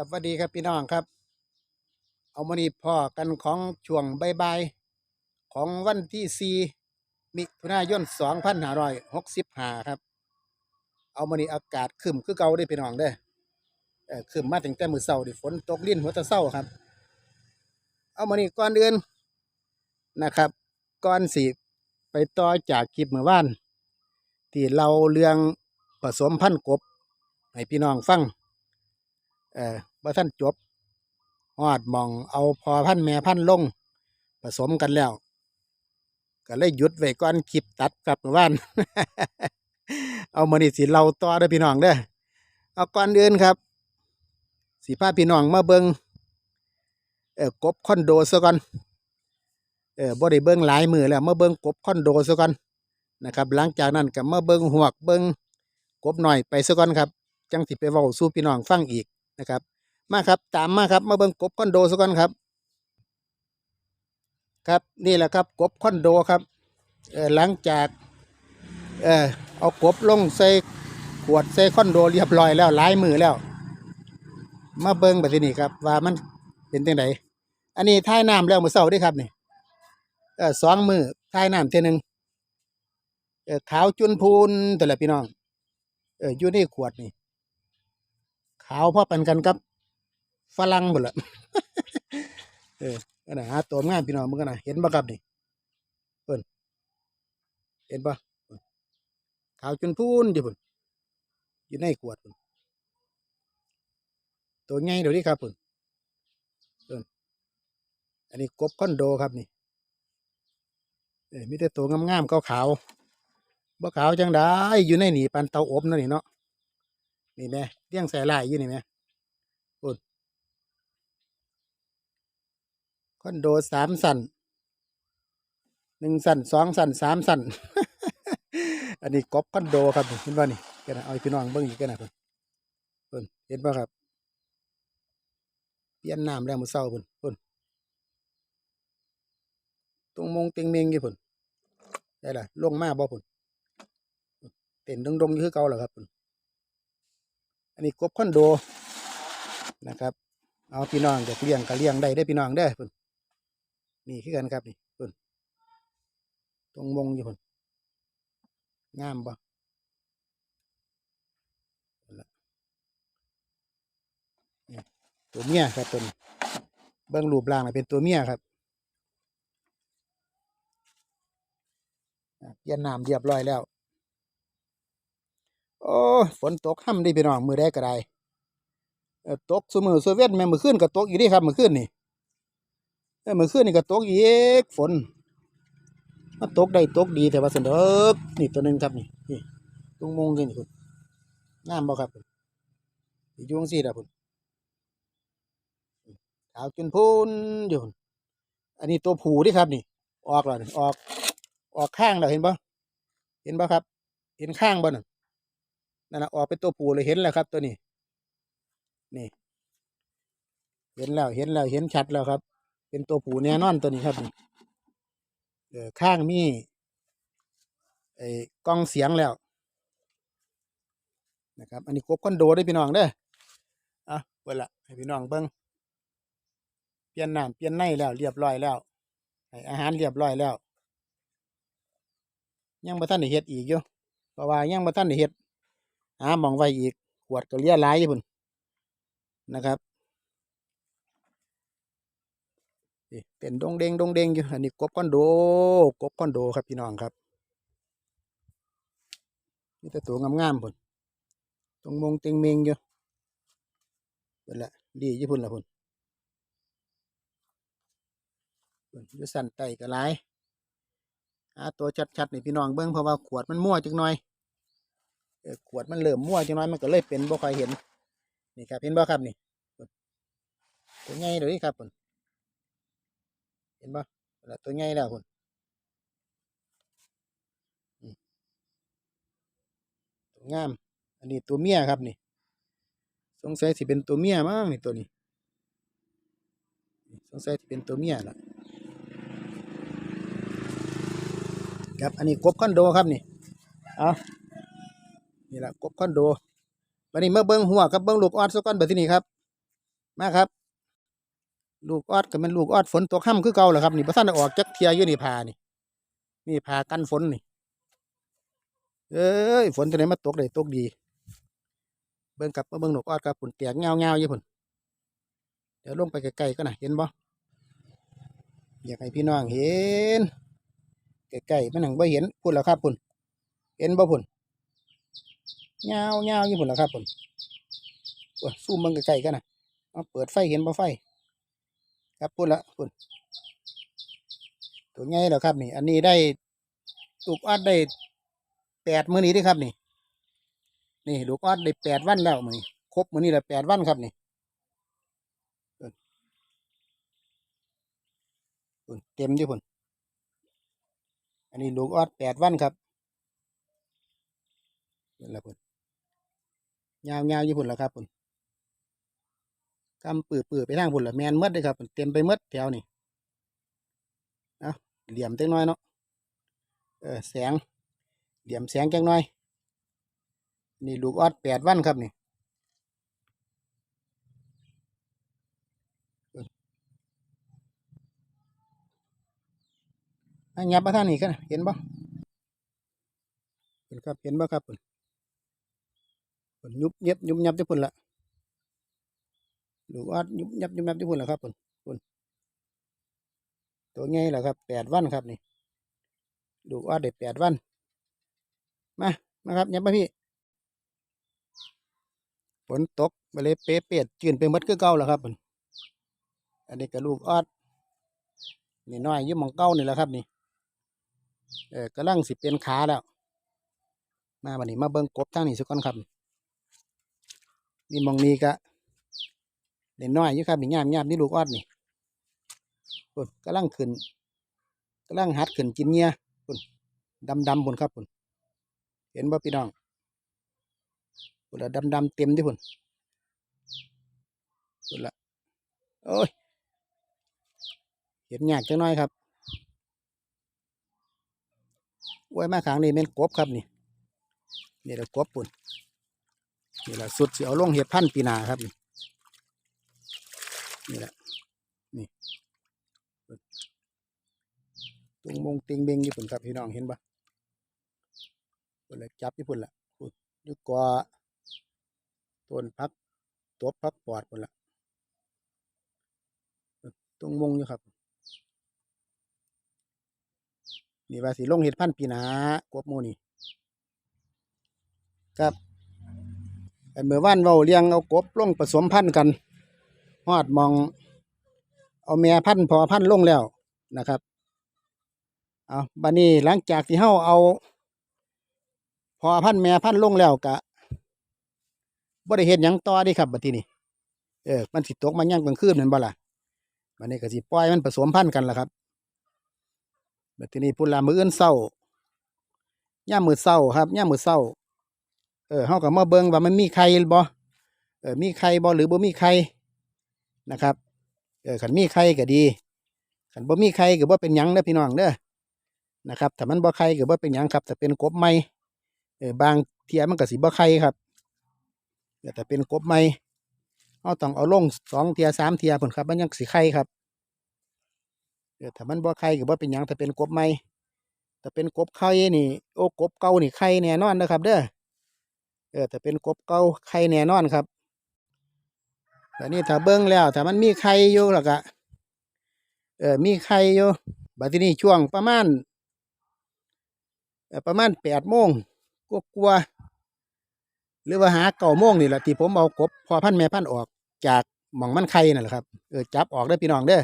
กับสวัสดีครับพี่น้องครับ เอามานี่พ่อกันของช่วงใบ่ายของวันที่ 4 มิถุนายน 2565 ครับ เอามานี่อากาศครึมคือเก่าเด้พี่น้องเด้อเออครึมมาตั้งแต่มือเช้าดิฝนตกลิ้นหัวตะเช้าครับ เอามานี่ก่อนอื่นนะครับก่อนสิไปต่อจากคลิปเมื่อวานที่เราเรื่องผสมพันธุ์กบ ให้พี่น้องฟัง เอ่อ ว่ท่านจบฮอดมองเอาพอพันแม่พันลง ผสมกันแล้ว ก็เลยหยุดไว้ก่อนคลิปตัดกลับมาบ้าน เอามานี่สิเราต่อเด้อพี่น้องเด้อเอาก่อนอื่นครับสิพาพี่น้องมาเบิงเออกบคอนโดซะก่อนเออบ่ได้เบิงหลายมือแล้วมาเบิงกบคอนโดซะก่อนนะครับ หลังจากนั้นก็มาเบิงหวกเบิงกบหน่อยไปซะก่อนครับ จังสิไปเว้าสู่พี่น้องฟังอีกนะครับ มาครับตามมาครับมาเบิ่งกบคอนโดซะก่อนครับ ครับนี่แหละครับกบคอนโดครับเออหลังจากเออเอากบลงใส่ขวดใส่คอนโดเรียบร้อยแล้วลายมือแล้ว มาเบิ่งแบบนี้ครับ ว่ามันเป็นจังไดอันนี้ท้ายน้ำแล้วมือเช้าเด้ครับนี่เออสองมือท้ายน้ำเท่หนึงเออขาวจุนพูนแต่ละพี่น้องเอออยู่ในขวดนี่ขาวพอปันกันครับ ฝรั่งหมดละเออนน่ะตัวงามพี่น้องมึงกันนะเห็นบ่ครับนี่เพิ่นเห็นปะขาวจนพูนอยู่พุ่นอยู่ในขวดพุ่นตัวใหญ่เดี๋ยวนี้ครับพุ่นเพิ่นอันนี้กบคอนโดครับนี่เออมีแต่ตัวงามๆขาวๆบ่ขาวจังได้อยู่ในหนีปันเตาอบนั่นนี่เนาะนี่แม่เลี้ยงใส่ลายอยู่นี่แม่ปุ่นค อนโดสามสันหนึ่งสันสองสันสามสันอันนี้กบคอนโดครับเห็นป่ะนี่กันนะเอาพี่น้องเบิ่งอีกกันนะเพิ่นเพิ่นเห็นป่ะครับเปลี่ยนน้ำแล้วมือเช้าเพิ่นเพิ่นตรงมงเต็งเมงอยู่เพิ่นได้ละลงมาบ่เพิ่นเต้นดงๆอยู่คือเก่าเหรอครับเพิ่นอันนี้กบคอนโดนะครับ เอาพี่น้องจะเลี้ยงก็เลี้ยงได้ได้พี่น้องได้เพิ่น นี่คือกันครับนี่เพิ่นตรงมงอยู่เพิ่นงามบ่นั่นล่ะตัวเมียครับตัวนี้เบิ้องรูปร่างนะเป็นตัวเมียครับเปลี่ยนน้ำเรียบร้อยแล้ว โอ้ฝนตกห้ำดีพี่น้องมือได้ก็ได้ตกสมือสเวียนแม่มือขึ้นก็ตกอีกเดีครับมือขึ้นนี่ เออมือขึ้นนี่ก็ตกอีกฝนมาตกได้ตกดีแต่ว่าสันเดอกนี่ตัวหนึ่งครับนี่นี่ตรงมงนี่นี่คุณงามบ่ครับคุณอยู่จังซี่ล่ะคุณขาวจนพูนอยู่พุ่นอันนี้ตัวผูที่ครับนี่ ออกแล้วนี่ออก ออกข้างแล้วเห็นบ่เห็นบ่ครับ เห็นข้างบ่น่ะนั่นนะออกเป็นตัวผูเลยเห็นแล้วครับ ตัวนี้ นี่ เห็นแล้วเห็นแล้วเห็นชัดแล้วครับ เป็นตัวผูแน่นอนตัวนี้ครับนี่เออข้างมีไอ้กล้องเสียงแล้ว นะครับ อันนี้กบคอนโดได้พี่น้องเด้ออะเปิดละให้พี่น้องเบิ้งเปลี่ยนน้ำเปลี่ยนในแล้ว เรียบร้อยแล้วให้อาหารเรียบร้อยแล้ว ยังบ่ทันได้เฮ็ดอีกอยู่เพราะว่ายังบ่ทันได้เฮ็ดหามองไว้อีกขวดก็เลียหลายอยู่พุ่นนะครับ นี่เป็นดงเดงดงเดงอยู่อันนี้กบคอนโดกบคอนโดครับพี่น้องครับนี่แต่ตัวงามๆพุ่นตรงมงเต็งเมงอยู่พุ่นละดีอยู่พุ่นละพุ่นพุ่นยุสันไตก็หลายหาตัวชัดๆนี่พี่น้องเบิ่งเพราะว่าขวดมันมั่วจักหน่อยอขวดมันเริ่มมั่วจังหน้อยมันก็เลยเป็นบ่ค่อยเห็นนี่ครับเห็นบ่ครับนี่ตัวใหญ่เลยครับผม เห็นบ่แล้วตัวใหญ่แล้วคุณตัวงาม อันนี้ตัวเมียครับนี่ สงสัยสิเป็นตัวเมียมั้งนี่ตัวนี้ สงสัยสิเป็นตัวเมียล่ะครับ อันนี้กบคอนโดครับนี่ เอานี่แหละกบคอนโดวันนี้เมื่อเบิ้งหัวกับเบิ้งลูกออดสก้อนแบบที่นี่ครับ มาครับ ลูกออดก็เป็นลูกออดฝนตกค่ำคือเก่าแหละครับนี่พระท่านออกจักเทียอยู่นี่พานี่นี่พากันฝนนี่ เอ้ยฝนจะไหนมาตกได้ตกดี เบิ่งกลับมาเบิ่งหนกออดครับผุนเตียกเงาเงาอยู่ผุนเดี๋ยวลงไปไกลๆก็นะเห็นบ่อยากให้พี่น้องเห็นไกลๆมันหนังบ่เห็นพุ่นแล้วครับพุ่นเห็นบ่พุ่นเงาเงาอยู่พุ่นแล้วครับพุ่นโอ้ซูมเบิ่งไกลๆกันนะเอาเปิดไฟเห็นบ่ไฟ ครับพุ่นละพุ่นตัวใหญ่แล้วครับนี่ อันนี้ได้ลูกออดได้แปดมื้อนี้ดิครับนี่ นี่ลูกออดได้แปดวันแล้วมื้อนี้ครบมื้อนี้ละแปดวันครับนี่เพิ่นเต็มอยู่พุ่นอันนี้ลูกออดแปดวันครับนี่นละพุ่นยาวๆอยู่พุ่นแล้วครับพุ่น กำปื้อไปทางพุ่นละแมนมดเลยครับพุ่นเต็มไปมดแถวนี่เอาเหลี่ยมจังน้อยเนาะเออแสงเหลี่ยมแสงจังน้อย นี่ลูกออดแปดวันครับนี่อันยับมาท่างนี้กันเห็นบ่เห็นครับเห็นบ่ครับปุ่นปุ่นยุบเย็บยุบยับที่ปุ่นละ ลูกออดยุบยับยุบยับที่ปุ่นละครับปุ่นปุ่นตัวใหญ่ละครับแปดวันครับนี่ลูกออดได้แปดวันมามาครับยับมาพี่ฝนตกไปเลยเป๊ะเปียดจืนไปหมดคือเก่าแล้วครับผมอันนี้ก็ลูกออดนี่น้อยยิ่มองเก้านี่แหละครับนี่เออกำลังสิเป็นขาแล้วมาบันนี้มาเบิ้งกบทางนี้สักก่อนครับนี่มองนี้ก็ เด็น้อยอยู่ครับนี่ยามยามนี่ลูกออดนี่ปุ่นกำลังขึ้นกำลังหัดขึ้นกินเงี้ยปุ่นดำดำปุ่นครับปุ่นเห็นบ่พี่น้องพุ่นละดำดำเต็มที่พุ่นพุ่นละโอ้ยเห็นยากจังน้อยครับโอ้ยมาขางนี่เป็นกบครับนี่นี่แหละกบปุ่นนี่แหละสุดเสิเอาลงเห็ดพันปีนาครับนี่ นี่แหละ นี่ตรงมงติงเบงอยู่พุ่นครับพี่น้องเห็นปะพุ่นละจับอยู่พุ่นละพุ่นยุกว่าต้นพักตัวพักปอดหมดละตรงวงอยู่ครับ นี่ว่าสิลงเห็ดพันธุ์ปีนากบหมูนี่ครับเมื่อวานเว้าเลี้ยงเอากบลงผสมพันธุ์กัน ฮอดมอง เอาแม่พันธ์พอพันธ์ลงแล้วนะครับเอาบัดนี้หลังจากที่เฮาเอา พอพันธุ์แม่พันธ์ลงแล้วกะบ่ได้เฮ็ดหยังต่อดิครับบัดทีนี้เออมันสิตกมาย่างกลางคืนแม่นบ่ล่ะบัดนี้ก็สิปล่อยมันผสมพันธุ์กันล่ะครับบัดทีนี้พุ่นละมื้ออื่นเช้ายามมื้อเช้าครับยามมื้อเช้าเออเฮาก็มาเบิ่งว่ามันมีไข่บ่เออมีไข่บ่หรือบ่มีไข่ นะครับเออคันมีไข่ก็ดีคันบ่มีไข่ก็บ่เป็นหยังเด้อพี่น้องเด้อนะครับถ้ามันบ่ไข่ก็บ่เป็นหยังครับถ้าเป็นกบใหม่เออบางเทียมันก็สิบ่ไข่ครับแต่เป็นกบใหม่เราต้องเอาลงสองเทียสามเทียผลครับ มันยังสีไข่ครับเออถ้ามันบ่ไข่ก็บ่เป็นหยังถ้าเป็นกบใหม่ถ้าเป็นกบไข่นี่โอ้กบเก่านี่ไข่แน่นอนนะครับ เด้อเออถ้าเป็นกบเก่าไข่แน่นอนครับ แต่นี่ถ้าเบิ้งแล้วถ้ามันมีไข่อยู่แล้วก็เออมีไข่อยู่บัดทีนี้ช่วงประมาณประมาณแปดโมงกว่าๆหรือว่าหาเก่าโมงนี่แหละที่ผมเอากบพอพันแม่พันออกจากหม่องมันไข่นั่นแหละครับเออจับออกได้พี่น้องเด้อ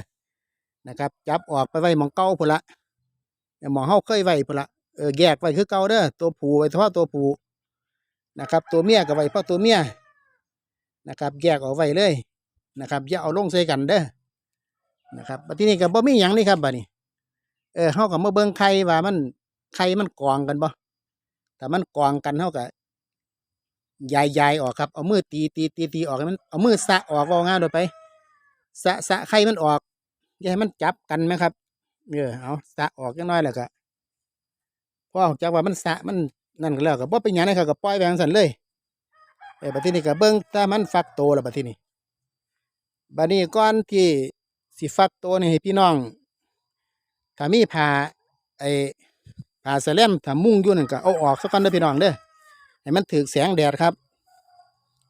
นะครับ จับออกไปไว้หม่องเก่าพุ่นละหม่องเฮาเคยไว้พุ่นละเออแยกไว้คือเก่าเด้อตัวผูไว้เฉพาะตัวผูนะครับ ตัวเมียก็ไว้เพราะตัวเมีย นะครับ แยกออกไว้เลยนะครับอย่าเอาลงใส่กันเด้อนะครับบัดทีนี้ก็บ่มีหยังนี่ครับบัดนี้เออเฮาก็มาเบิ่งไข่ว่ามันไข่มันกองกันบ่ถ้ามันกองกันเฮาก็ยายยายออกครับ เอามือตีตีตีตีออกให้มันเอามือสะออกเอางานโดยไป สะสะไข่มันออกอย่าให้มันจับกันไหมครับเออเอาสะออกจังน้อยแหละก็พอออกจากว่ามันสะมันนั่นก็แล้วก็บ่เป็นหยังนะครับก็ปล่อยไปจังซั่นเลย ออบัดทีนี้ก็เบิ่งถ้ามันฟักโตแล้วบัดทีนี้บัดนี้ก่อนที่สิฟักโตนี่ให้พี่น้องถ้ามีผ้าไอ้ผ้าสแลมถ้ามุ่งอยู่นั่นก็เอาออกสักก่อนเด้อพี่น้องเด้อให้มันถือแสงแดดครับ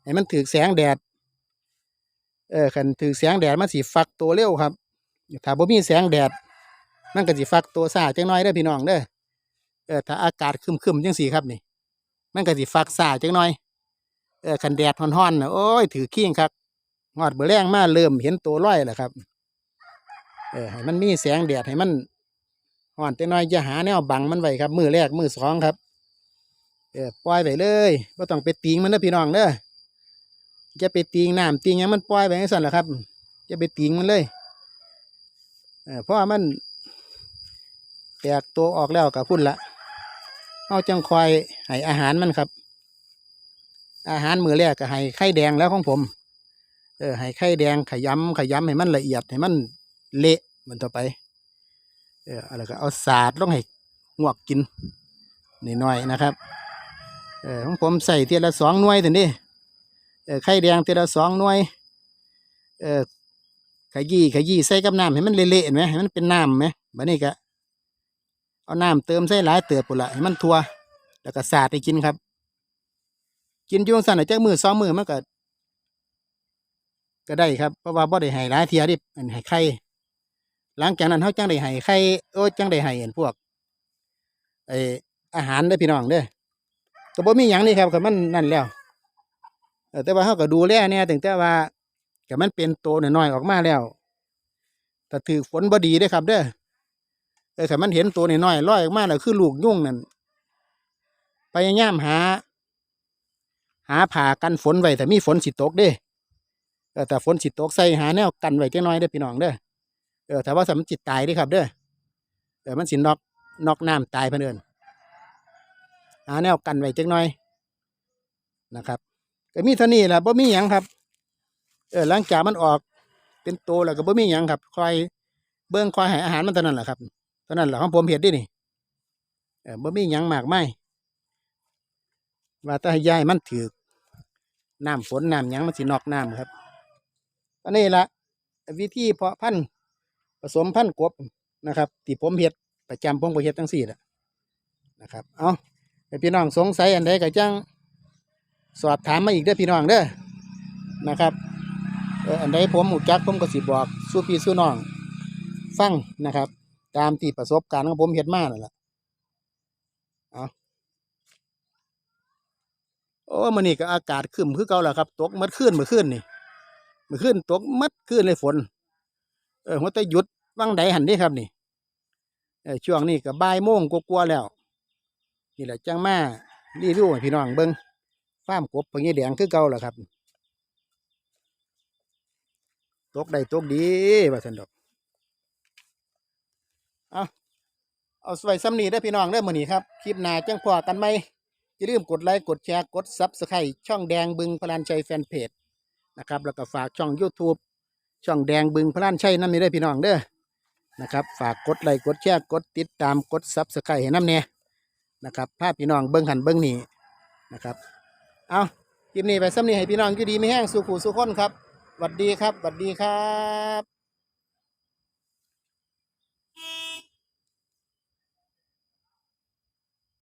ให้มันถือแสงแดด เออคันถือแสงแดดมันสิฟักโตเร็วครับถ้าบ่มีแสงแดดมันก็สิฟักตัวช้าจังน้อยเด้อพี่น้องเด้อเออถ้าอากาศคึมๆจังสี่ครับนี่มันก็สิฟักช้าจังน้อย เออคันแดดฮ้อนๆนะโอ้ยถือขี้งครับงอดเบือแรงมาเริ่มเห็นตัวร้อยแล้วครับ เออให้มันมีแสงแดดให้มันฮ้อนจังน้อยอย่าหาแนวบังมันไว้ครับ มือแรกมือสองครับเออปล่อยไปเลยบ่ต้องไปติงมันเด้อพี่น้องเด้อจะไปติงน้ำติงยังมันปล่อยไปจังซั่นล่ะครับจะไปติงมันเลยเออเพราะมันแตกตัวออกแล้วกับพุ่นละเอาจังคอยให้อาหารมันครับ อาหารมือแรกก็ให้ไข่แดงแล้วของผม เออให้ไข่แดงขยำขยำให้มันละเอียดให้มันเละมันต่อไป เอออะไรก็เอาสาดลงให้งวกกินนิดหน่อยนะครับ เออของผมใส่เทียละสองหน่วยถึงดิเออไข่แดงเทียละสองหน่วย เออขยี้ขยี้ใส่กับน้ำให้มันเละๆเห็นไหมให้มันเป็นน้ำไหมบัดนี้ก็เอาน้ำเติมใส่หลายเติบปุ่นละให้มันทั่วแล้วก็สาดให้กินครับ กินอยุ่จั่งสั่นน่ะจักมือสองมือมันก็ก็ได้ครับเพราะว่าบ่ได้ให้หลายเทียดิอันให้ไข่หลังจากนั้นเขาจังได้ให้ไข่โอ้จังได้ให้อันพวกไออาหารเด้อพี่น้องเด้อก็บ่มีหยังนี่ครับก็มันนั่นแล้วแต่ว่าเขาก็ดูแลเนี่ยถึงแต่ว่าก็มันเป็นโตน้อยๆออกมาแล้วแต่ถือฝนบ่ดีเด้ครับเด้อเออแต่มันเห็นตัวน้อยๆลอยออกมาแล้วคือลูกยุ่งนั่นพยายามหา หาผ่ากันฝนไว้แต่มีฝนสิตกเด้เออแต่ฝนสิตกใส่หาแนวกันไว้จังน้อยเด้อพี่น้องเด้อเออแต่ว่าสำมจิตตายด้ครับเด้อเออมันสินอกนอกน้ำตายเพื่นเอนหาแนวกันไว้จังน้อยนะครับก็มีเท่านี้แหละบ่มีหยังครับเออหลังจากมันออกเป็นโตแล้วก็บ่มีหยังครับคอยเบิ่งคอยให้อาหารมันเท่านั้นแหละครับเท่านั้นแหละของผมเห็ดดินี่เออบ่มีหยังมากไม่ ว่าแต่ให้ยายมันถือน้ำฝนน้ำหยังมันสินอกน้ำครับอันนี้ละวิธีเพาะพันธุ์ผสมพันธุ์กบนะครับที่ผมเห็ดประจำผมก็เห็ดทั้งสี่แหละนะครับ เอาให้พี่น้องสงสัยอันใดก็จังสอบถามมาอีกเด้อพี่น้องเด้อนะครับเอออันใดผมหูจักผมก็สิบอกสู้พี่สู้น้อง ฟังนะครับ ตามที่ประสบการณ์ของผมเห็นมานั่นแหละเอา โอ้มันนี่ก็อากาศขึ้นคือเก่าแล้วครับ ตกมัดขึ้นมื่อคืนนี่มื่อคืนตกมัดขึ้นเลยฝน เออหัวแตหยุดวังใดหันนี่ครับนี่เออช่วงนี้ก็บ่ายโมงกลัวๆแล้ว นี่แหละจังมารีวิวให้พี่น้องเบิ้งฟาร์มกบพวกนี้แดงคือเก่าแล้วครับตกได้ตกดีว่าสันดอกเอาเอาไว้ซ้ำนี้ได้พี่น้องได้มือนี้ครับ คลิปหน้าจังพอกันไหม อย่าลืมกดไลค์กดแชร์กดซับสไครต์ช่องแดงบึงพลานชัยแฟนเพจนะครับแล้วก็ฝากช่อง YouTube ช่องแดงบึงพลานชัยนั่นนี่ได้พี่น้องเด้อนะครับฝากกดไลค์กดแชร์กดติดตามกดซับสไครต์ให้น้ำเนี่ยนะครับภาพพี่น้องเบิ้งหันเบิ้งนี่นะครับเอาคลิปนี้ไปซ้ำนี้ให้พี่น้องอยู่ดีไม่แห้งสู่ขู่สู่คนครับสวัสดีครับสวัสดีครับ